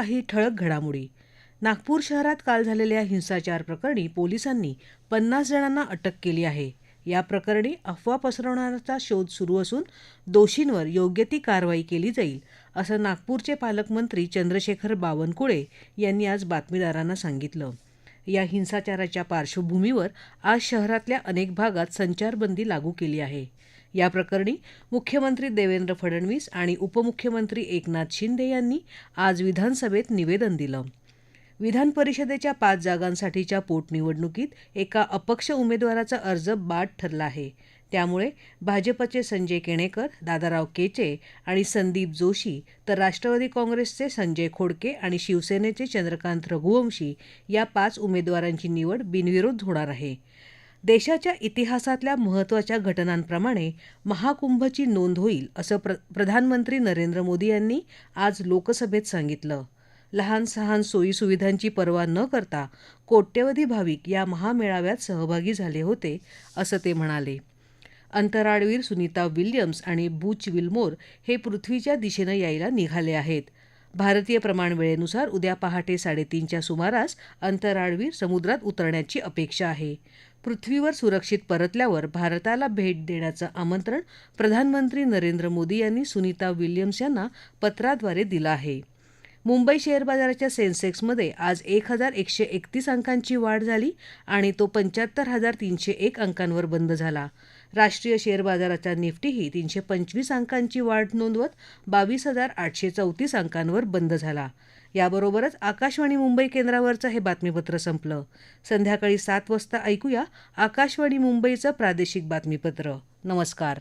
काही ठळक घडामोडी. नागपूर शहरात काल झालेल्या हिंसाचार प्रकरणी पोलिसांनी पन्नास जणांना अटक केली आहे. या प्रकरणी अफवा पसरवणाऱ्याचा शोध सुरू असून दोषींवर योग्य ती कारवाई केली जाईल असं नागपूरचे पालकमंत्री चंद्रशेखर बावनकुळे यांनी आज बातमीदारांना सांगितलं. या हिंसाचाराच्या पार्श्वभूमीवर आज शहरातल्या अनेक भागात संचारबंदी लागू केली आहे. या प्रकरणी मुख्यमंत्री देवेंद्र फडणवीस आणि उपमुख्यमंत्री एकनाथ शिंदे यांनी आज विधानसभेत निवेदन दिलं. विधान परिषदेच्या पाच जागांसाठीच्या पोटनिवडणुकीत एका अपक्ष उमेदवाराचा अर्ज बाद ठरला आहे. त्यामुळे भाजपचे संजय केणेकर दादाराव केचे आणि संदीप जोशी तर राष्ट्रवादी काँग्रेसचे संजय खोडके आणि शिवसेनेचे चंद्रकांत रघुवंशी या पाच उमेदवारांची निवड बिनविरोध होणार आहे. देशाच्या इतिहासातल्या महत्त्वाच्या घटनांप्रमाणे महाकुंभची नोंद होईल असं प्र प्रधानमंत्री नरेंद्र मोदी यांनी आज लोकसभेत सांगितलं. लहान सहान सोयीसुविधांची पर्वा न करता कोट्यवधी भाविक या महामेळाव्यात सहभागी झाले होते असं ते म्हणाले. अंतराळवीर सुनीता विल्यम्स आणि बूच विल्मोर हे पृथ्वीच्या दिशेनं यायला निघाले आहेत. भारतीय प्रमाण वेळेनुसार उद्या पहाटे साडेतीनच्या सुमारास अंतराळवीर समुद्रात उतरण्याची अपेक्षा आहे. पृथ्वीवर सुरक्षित परतल्यावर भारताला भेट देण्याचं आमंत्रण प्रधानमंत्री नरेंद्र मोदी यांनी सुनीता विल्यम्स यांना पत्राद्वारे दिलं आहे. मुंबई शेअर बाजाराच्या सेन्सेक्समध्ये आज एक हजार एकशे एकतीस अंकांची वाढ झाली आणि तो पंच्याहत्तर हजार तीनशे एक अंकांवर बंद झाला. राष्ट्रीय शेअर बाजाराचा निफ्टीही तीनशे पंचवीस अंकांची वाढ नोंदवत बावीस हजार आठशे चौतीस अंकांवर बंद झाला. याबरोबरच आकाशवाणी मुंबई केंद्रावरचं हे बातमीपत्र संपलं. संध्याकाळी सात वाजता ऐकूया आकाशवाणी मुंबईचं प्रादेशिक बातमीपत्र. नमस्कार.